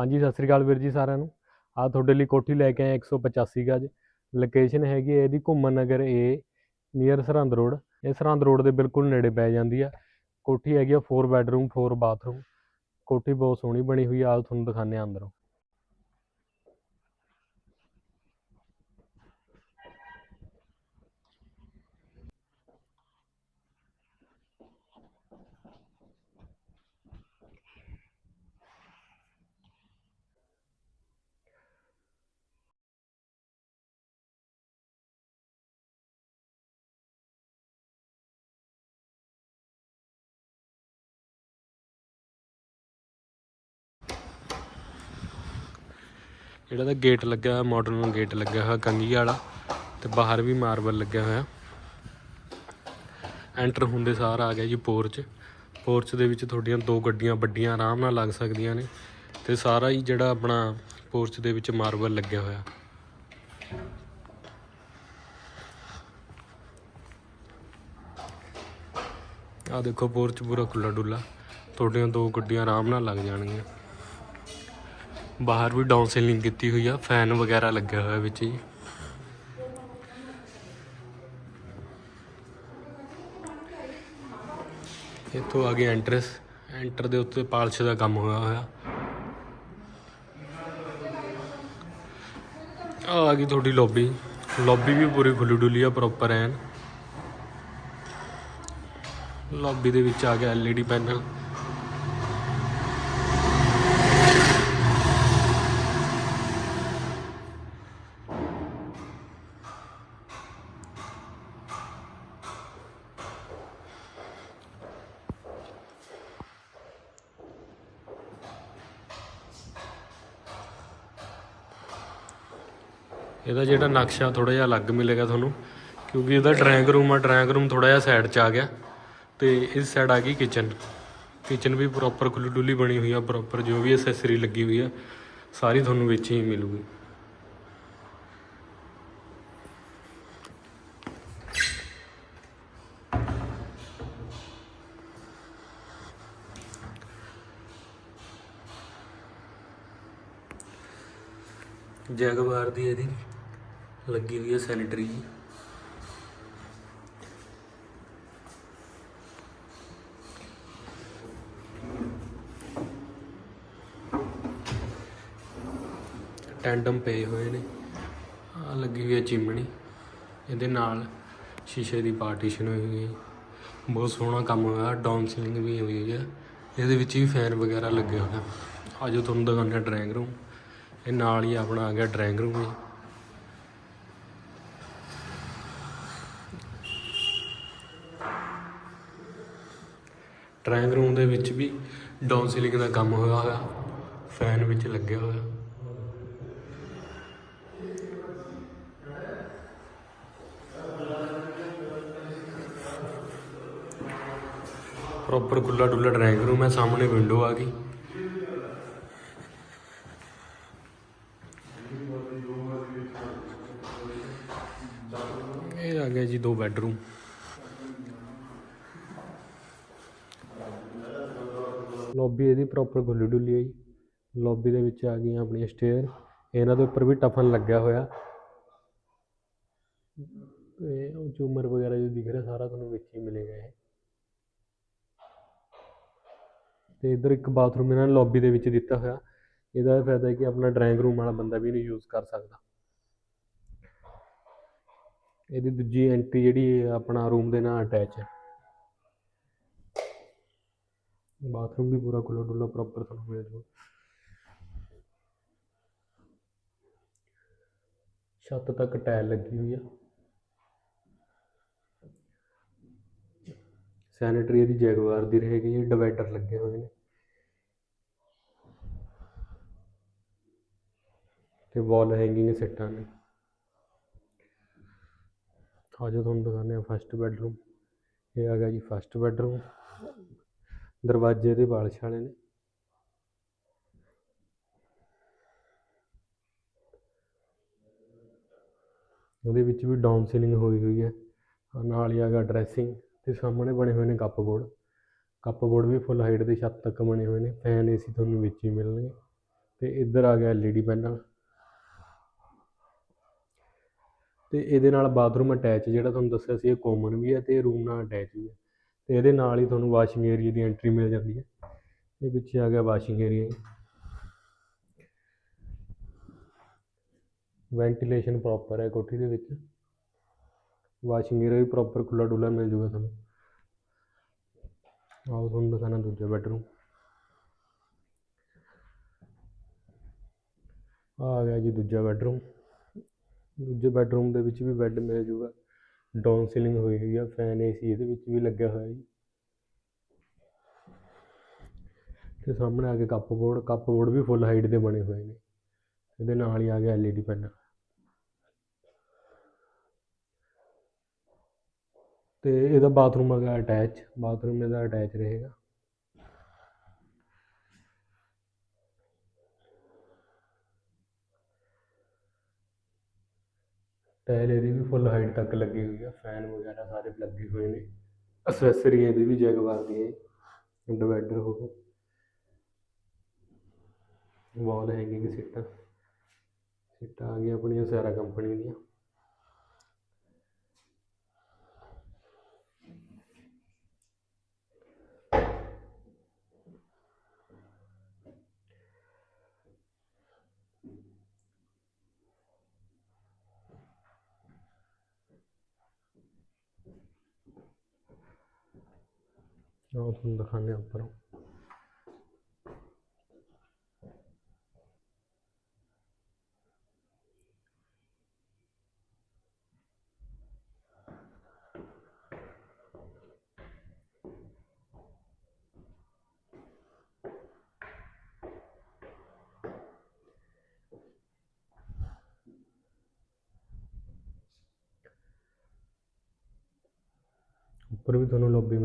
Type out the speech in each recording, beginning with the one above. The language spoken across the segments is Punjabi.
ਹਾਂਜੀ, ਸਤਿ ਸ੍ਰੀ ਅਕਾਲ ਵੀਰ ਜੀ ਸਾਰਿਆਂ ਨੂੰ। ਆ ਤੁਹਾਡੇ ਲਈ ਕੋਠੀ ਲੈ ਕੇ ਆਏ 185 ਗਜ। ਲੋਕੇਸ਼ਨ ਹੈਗੀ ਹੈ ਇਹਦੀ ਘੁੰਮਣ ਨਗਰ ਏ ਨੀਅਰ ਸਰਹੰਦ ਰੋਡ ਇਹ ਸਰਹੰਦ ਰੋਡ ਦੇ ਬਿਲਕੁਲ ਨੇੜੇ ਪੈ ਜਾਂਦੀ ਆ। ਕੋਠੀ ਹੈਗੀ ਆ 4 ਬੈਡਰੂਮ 4 ਬਾਥਰੂਮ ਕੋਠੀ ਬਹੁਤ ਸੋਹਣੀ ਬਣੀ ਹੋਈ ਆ ਤੁਹਾਨੂੰ ਦਿਖਾਉਂਦੇ ਆ ਅੰਦਰੋਂ। ਜਿਹੜਾ ਦਾ ਗੇਟ ਲੱਗਿਆ ਹੋਇਆ ਮਾਡਰਨ ਗੇਟ ਲੱਗਿਆ ਹੋਇਆ ਕੰਗੀ ਵਾਲਾ ਤੇ ਬਾਹਰ ਵੀ ਮਾਰਬਲ ਲੱਗਿਆ ਹੋਇਆ। ਐਂਟਰ ਹੁੰਦੇ ਸਾਰ ਆ ਗਿਆ ਜੀ ਪੋਰਚ ਪੋਰਚ ਦੇ ਵਿੱਚ ਤੁਹਾਡੀਆਂ ਦੋ ਗੱਡੀਆਂ ਵੱਡੀਆਂ ਆਰਾਮ ਨਾਲ ਲੱਗ ਸਕਦੀਆਂ ਨੇ ਤੇ ਸਾਰਾ ਹੀ ਜਿਹੜਾ ਆਪਣਾ ਪੋਰਚ ਦੇ ਵਿੱਚ ਮਾਰਬਲ ਲੱਗਿਆ ਹੋਇਆ। ਆ ਦੇਖੋ ਪੋਰਚ ਪੂਰਾ ਖੁੱਲਾ ਡੁੱਲਾ ਤੁਹਾਡੀਆਂ ਦੋ ਗੱਡੀਆਂ ਆਰਾਮ ਨਾਲ ਲੱਗ ਜਾਣਗੀਆਂ। ਬਾਹਰ ਵੀ ਡਾਊਨ ਸੀਲਿੰਗ ਕੀਤੀ ਹੋਈ ਆ ਫੈਨ ਵਗੈਰਾ ਲੱਗਿਆ ਹੋਇਆ ਵਿੱਚ ਜੀ। ਇੱਥੋਂ ਆ ਗਿਆ ਐਂਟਰਸ ਐਂਟਰ ਦੇ ਉੱਤੇ ਪਾਲਿਸ਼ ਦਾ ਕੰਮ ਹੋਇਆ ਹੋਇਆ। ਆਹ ਆ ਗਈ ਤੁਹਾਡੀ ਲੌਬੀ ਲੌਬੀ ਵੀ ਪੂਰੀ ਖੁੱਲੀ ਡੁੱਲੀ ਆ ਪ੍ਰੋਪਰ ਐਨ। ਲੌਬੀ ਦੇ ਵਿੱਚ ਆ ਗਿਆ ਐਲਈਡੀ ਪੈਨਲ ਇਹਦਾ ਜਿਹੜਾ ਨਕਸ਼ਾ ਥੋੜਾ ਜਿਹਾ ਅਲੱਗ ਮਿਲੇਗਾ ਤੁਹਾਨੂੰ, ਕਿਉਂਕਿ ਇਹਦਾ ਡਰਾਇੰਗ ਰੂਮ ਆ ਡਰਾਇੰਗ ਰੂਮ ਥੋੜਾ ਜਿਹਾ ਸਾਈਡ 'ਚ ਆ ਗਿਆ ਤੇ ਇਸ ਸਾਈਡ ਆ ਗਈ ਕਿਚਨ ਕਿਚਨ ਵੀ ਪ੍ਰੋਪਰ ਖੁੱਲੀ ਡੁੱਲੀ ਬਣੀ ਹੋਈ ਆ ਪ੍ਰੋਪਰ ਜੋ ਵੀ ਐਸੈਸਰੀ ਲੱਗੀ ਹੋਈ ਆ, ਸਾਰੀ ਤੁਹਾਨੂੰ ਵਿੱਚ ਹੀ ਮਿਲੂਗੀ। ਜੈਗਵਾਰ ਦੀ ਇਹਦੀ ਲੱਗੀ ਹੋਈ ਹੈ ਸੈਨੀਟਰੀ ਟੈਂਡਮ ਪਏ ਹੋਏ ਨੇ। ਆ ਲੱਗੀ ਹੋਈ ਹੈ ਚਿਮਣੀ ਇਹਦੇ ਨਾਲ ਸ਼ੀਸ਼ੇ ਦੀ ਪਾਰਟੀਸ਼ਨ ਹੋਈ ਹੋਈ ਹੈ ਬਹੁਤ ਸੋਹਣਾ ਕੰਮ ਹੋਇਆ ਡਾਊਨ ਸੀਲਿੰਗ ਵੀ ਹੋਈ ਹੈ ਇਹਦੇ ਵਿੱਚ ਵੀ ਫੈਨ ਵਗੈਰਾ ਲੱਗੇ ਹੋਏ ਆ ਆਜੋ ਤੁਹਾਨੂੰ ਦਿਖਾਉਂਦੇ ਹਾਂ ਡਰਾਇੰਗ ਰੂਮ ਇਹ ਨਾਲ ਹੀ ਆਪਣਾ ਆ ਗਿਆ ਡਰਾਇੰਗ ਰੂਮ ਹੈ ਡਰਾਇੰਗ ਰੂਮ ਦੇ ਵਿੱਚ ਵੀ ਡਾਊਨ ਸੀਲਿੰਗ ਦਾ ਕੰਮ ਹੋਇਆ ਹੋਇਆ। ਫੈਨ ਵਿੱਚ ਲੱਗਿਆ ਹੋਇਆ। ਪ੍ਰੋਪਰ ਖੁੱਲਾ ਡੁੱਲਾ ਡਰਾਇੰਗ ਰੂਮ ਹੈ, ਸਾਹਮਣੇ ਵਿੰਡੋ ਆ ਗਈ ਇਹ ਆ ਗਿਆ ਜੀ ਦੋ ਬੈਡਰੂਮ ਲੌਬੀ ਇਹਦੀ ਪ੍ਰੋਪਰ ਗੁੱਲੀ ਡੁੱਲੀ ਹੈ ਜੀ। ਲੌਬੀ ਦੇ ਵਿੱਚ ਆ ਗਈਆਂ ਆਪਣੀਆਂ ਸਟੇਅਰ ਇਹਨਾਂ ਦੇ ਉੱਪਰ ਵੀ ਟਫਨ ਲੱਗਿਆ ਹੋਇਆ। ਤੇ ਝੂਮਰ ਵਗੈਰਾ ਜੋ ਦਿਖ ਰਿਹਾ, ਸਾਰਾ ਤੁਹਾਨੂੰ ਵਿੱਚ ਹੀ ਮਿਲੇਗਾ ਇਹ। ਤੇ ਇਧਰ ਇੱਕ ਬਾਥਰੂਮ ਇਹਨਾਂ ਨੇ ਲੌਬੀ ਦੇ ਵਿੱਚ ਦਿੱਤਾ ਹੋਇਆ। ਇਹਦਾ ਇਹ ਫਾਇਦਾ ਹੈ ਕਿ ਆਪਣਾ ਡਰਾਇੰਗ ਰੂਮ ਵਾਲਾ ਬੰਦਾ ਵੀ ਇਹਨੂੰ ਯੂਜ਼ ਕਰ ਸਕਦਾ। ਇਹਦੀ ਦੂਜੀ ਐਂਟਰੀ ਜਿਹੜੀ ਆਪਣਾ ਰੂਮ ਦੇ ਨਾਲ ਅਟੈਚ ਹੈ। ਬਾਥਰੂਮ ਵੀ ਪੂਰਾ ਖੁੱਲਾ ਡੁੱਲਾ ਪ੍ਰੋਪਰ ਤੁਹਾਨੂੰ ਮਿਲ ਜਾਊ ਛੱਤ ਤੱਕ ਟਾਇਲ ਲੱਗੀ ਹੋਈ ਆ। ਸੈਨੀਟਰੀ ਇਹਦੀ ਜੈਗਵਾਰ ਦੀ ਰਹੇਗੀ, ਇਹ ਡਿਵਾਈਡਰ ਲੱਗੇ ਹੋਏ ਨੇ। ਤੇ ਵਾਲ ਹੈਂਗਿੰਗ ਸੈੱਟਾਂ ਨੇ ਆਜੋ ਤੁਹਾਨੂੰ ਦਿਖਾਉਂਦੇ ਆ ਫਸਟ ਬੈਡਰੂਮ ਇਹ ਆ ਗਿਆ ਜੀ ਫਸਟ ਬੈਡਰੂਮ ਦਰਵਾਜ਼ੇ ਦੇ ਬਾਲਸ਼ ਵਾਲੇ ਨੇ। ਉਹਦੇ ਵਿੱਚ ਵੀ ਡਾਊਨ ਸੀਲਿੰਗ ਹੋਈ ਹੋਈ ਹੈ। ਨਾਲ ਹੀ ਆ ਗਿਆ ਡਰੈਸਿੰਗ ਤੇ ਸਾਹਮਣੇ ਬਣੇ ਹੋਏ ਨੇ ਕੱਪ ਬੋਰਡ ਕੱਪ ਬੋਰਡ ਵੀ ਫੁੱਲ ਹਾਈਟ ਦੀ ਛੱਤ ਤੱਕ ਬਣੇ ਹੋਏ ਨੇ। ਫੈਨ ਏਸੀ ਤੁਹਾਨੂੰ ਵਿੱਚ ਹੀ ਮਿਲਣਗੇ। ਤੇ ਇੱਧਰ ਆ ਗਿਆ ਐਲਈਡੀ ਪੈਨਲ ਤੇ ਇਹਦੇ ਨਾਲ ਬਾਥਰੂਮ ਅਟੈਚ ਜਿਹੜਾ ਤੁਹਾਨੂੰ ਦੱਸਿਆ ਸੀ ਇਹ ਕਾਮਨ ਵੀ ਹੈ ਤੇ ਰੂਮ ਨਾਲ ਅਟੈਚ ਵੀ ਹੈ। ਤੇ ਇਹਦੇ ਨਾਲ ਹੀ ਤੁਹਾਨੂੰ ਵਾਸ਼ਿੰਗ ਏਰੀਆ ਦੀ ਐਂਟਰੀ ਮਿਲ ਜਾਂਦੀ ਹੈ। ਇਹ ਪਿੱਛੇ ਆ ਗਿਆ ਵਾਸ਼ਿੰਗ ਏਰੀਆ ਵੈਂਟੀਲੇਸ਼ਨ ਪ੍ਰੋਪਰ ਹੈ ਕੋਠੀ ਦੇ ਵਿੱਚ। ਵਾਸ਼ਿੰਗ ਏਰੀਆ ਵੀ ਪ੍ਰੋਪਰ ਖੁੱਲਾ ਡੁੱਲਾ ਮਿਲ ਜੂਗਾ ਤੁਹਾਨੂੰ। ਆਓ ਤੁਹਾਨੂੰ ਦਿਖਾਣਾ ਦੂਜਾ ਬੈਡਰੂਮ ਆ ਗਿਆ ਜੀ ਦੂਜਾ ਬੈਡਰੂਮ ਦੂਜੇ ਬੈਡਰੂਮ ਦੇ ਵਿੱਚ ਵੀ ਬੈੱਡ ਮਿਲ ਜੂਗਾ। ਡਾਊਨ ਸੀਲਿੰਗ ਹੋਈ ਹੋਈ ਆ, ਫੈਨ, ਏਸੀ ਇਹਦੇ ਵਿੱਚ ਵੀ ਲੱਗਿਆ ਹੋਇਆ ਜੀ। ਤੇ ਸਾਹਮਣੇ ਆ ਕੇ ਕੱਪ ਬੋਰਡ ਕੱਪ ਬੋਰਡ ਵੀ ਫੁੱਲ ਹਾਈਟ ਦੇ ਬਣੇ ਹੋਏ ਨੇ। ਇਹਦੇ ਨਾਲ ਹੀ ਆ ਗਿਆ ਐਲਈਡੀ ਪੈਨਲ। ਤੇ ਇਹਦਾ ਬਾਥਰੂਮ ਹੈਗਾ ਅਟੈਚ ਬਾਥਰੂਮ ਇਹਦਾ ਅਟੈਚ ਰਹੇਗਾ। ਟਾਇਲ ਇਹਦੀ ਵੀ ਫੁੱਲ ਹਾਈਟ ਤੱਕ ਲੱਗੀ ਹੋਈ ਆ ਫੈਨ ਵਗੈਰਾ ਸਾਰੇ ਲੱਗੇ ਹੋਏ ਨੇ। ਅਸੈਸਰੀ ਇਹਦੀ ਵੀ ਜੈਗਵਾਰ ਦੀ ਹੈ ਡਿਵਾਈਡਰ ਹੋ ਗਿਆ ਵਾਲ ਹੈਂਗਿੰਗ ਸੀਟਾਂ। ਸੀਟਾਂ ਆ ਗਈਆਂ ਆਪਣੀਆਂ ਸਾਰਾ ਕੰਪਨੀ ਦੀਆਂ। ਆਓ ਤੁਹਾਨੂੰ ਦਿਖਾਉਂਦੇ ਹਾਂ ਉੱਪਰੋਂ ਉੱਪਰ ਵੀ ਤੁਹਾਨੂੰ ਲੌਬੀ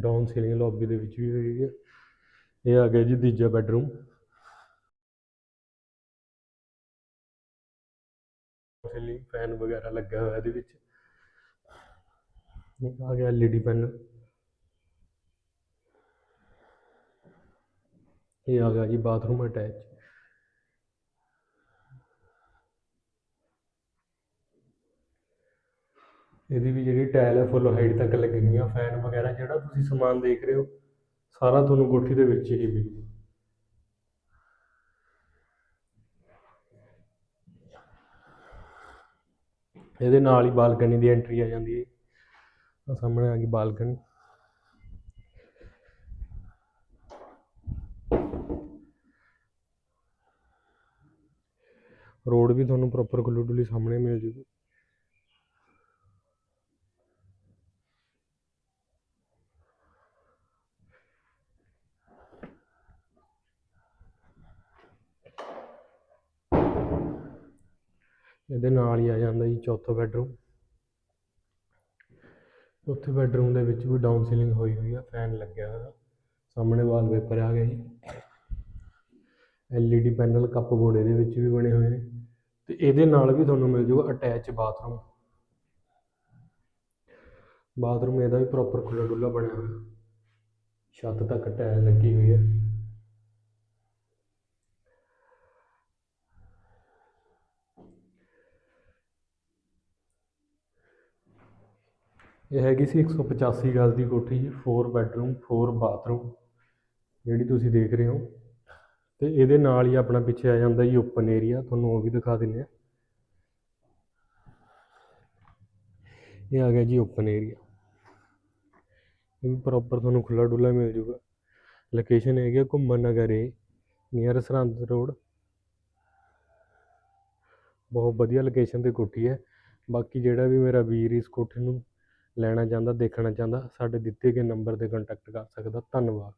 ਡਾਊਨ ਸੀਲਿੰਗ ਲੌਬੀ ਦੇ ਵਿੱਚ ਵੀ ਹੈਗੀ ਹੈ। ਇਹ ਆ ਗਿਆ ਜੀ ਤੀਜਾ ਬੈਡਰੂਮ। ਸੀਲਿੰਗ ਫੈਨ ਵਗੈਰਾ ਲੱਗਾ ਹੋਇਆ ਇਹਦੇ ਵਿੱਚ। ਇਹ ਆ ਗਿਆ ਐਲਈਡੀ ਪੈਨਲ। ਇਹ ਆ ਗਿਆ ਜੀ ਬਾਥਰੂਮ ਅਟੈਚ। ਇਹਦੀ ਵੀ ਜਿਹੜੀ ਟਾਇਲ ਹੈ ਫੁੱਲ ਹਾਈਟ ਤੱਕ ਲੱਗੀ ਫੈਨ ਵਗੈਰਾ ਜਿਹੜਾ ਤੁਸੀਂ ਸਮਾਨ ਦੇਖ ਰਹੇ ਹੋ, ਸਾਰਾ ਤੁਹਾਨੂੰ ਕੋਠੀ ਦੇ ਵਿੱਚ ਹੀ ਮਿਲੂ ਇਹਦੇ ਨਾਲ ਹੀ ਬਾਲਕਨੀ ਦੀ ਐਂਟਰੀ ਆ ਜਾਂਦੀ ਹੈ ਆਹ ਸਾਹਮਣੇ ਆ ਗਈ ਬਾਲਕਨੀ। ਰੋਡ ਵੀ ਤੁਹਾਨੂੰ ਪ੍ਰੋਪਰ ਖੁੱਲ੍ਹੀ ਡੁੱਲੀ ਸਾਹਮਣੇ ਮਿਲ ਜੂਗੀ। ਇਹਦੇ ਨਾਲ ਹੀ ਆ ਜਾਂਦਾ ਜੀ ਚੌਥਾ ਬੈਡਰੂਮ ਚੌਥੇ ਬੈਡਰੂਮ ਦੇ ਵਿੱਚ ਵੀ ਡਾਊਨ ਸੀਲਿੰਗ ਹੋਈ ਹੋਈ ਆ ਫੈਨ ਲੱਗਿਆ ਹੋਇਆ। ਸਾਹਮਣੇ ਵਾਲਪੇਪਰ ਆ ਗਿਆ ਜੀ। ਐਲਈਡੀ ਪੈਨਲ ਕੱਪ ਬੋਰਡ ਇਹਦੇ ਵਿੱਚ ਵੀ ਬਣੇ ਹੋਏ ਨੇ। ਤੇ ਇਹਦੇ ਨਾਲ ਵੀ ਤੁਹਾਨੂੰ ਮਿਲ ਜਾਊਗਾ ਅਟੈਚ ਬਾਥਰੂਮ ਬਾਥਰੂਮ ਇਹਦਾ ਵੀ ਪ੍ਰੋਪਰ ਖੁੱਲਾ ਡੁੱਲਾ ਬਣਿਆ ਹੋਇਆ। ਛੱਤ ਤੱਕ ਟਾਇਲ ਲੱਗੀ ਹੋਈ ਹੈ ਇਹ ਹੈਗੀ ਸੀ 185 ਗਜ਼ ਦੀ ਕੋਠੀ ਜੀ 4 ਬੈੱਡਰੂਮ 4 ਬਾਥਰੂਮ ਜਿਹੜੀ ਤੁਸੀਂ ਦੇਖ ਰਹੇ ਹੋ। ਤੇ ਇਹਦੇ ਨਾਲ ਹੀ ਆਪਣਾ ਪਿੱਛੇ ਆ ਜਾਂਦਾ ਜੀ ਓਪਨ ਏਰੀਆ ਤੁਹਾਨੂੰ ਉਹ ਵੀ ਦਿਖਾ ਦਿੰਦੇ ਆ ਇਹ ਆ ਗਿਆ ਜੀ ਓਪਨ ਏਰੀਆ ਇਹ ਵੀ ਪ੍ਰੋਪਰ ਤੁਹਾਨੂੰ ਖੁੱਲਾ ਡੁੱਲਾ ਮਿਲ ਜੂਗਾ। ਲੋਕੇਸ਼ਨ ਹੈਗੀ ਆ ਘੁੰਮਣ ਨਗਰ ਏ ਨੀਅਰ ਸਰਹੰਦ ਰੋਡ ਬਹੁਤ ਵਧੀਆ ਲੋਕੇਸ਼ਨ ਤੇ ਕੋਠੀ ਹੈ। ਬਾਕੀ ਜਿਹੜਾ ਵੀ ਮੇਰਾ ਵੀਰ ਇਸ ਕੋਠੀ ਨੂੰ ਲੈਣਾ ਚਾਹੁੰਦਾ ਦੇਖਣਾ ਚਾਹੁੰਦਾ ਸਾਡੇ ਦਿੱਤੇ ਗਏ ਨੰਬਰ ਤੇ ਕੰਟੈਕਟ ਕਰ ਸਕਦਾ। ਧੰਨਵਾਦ।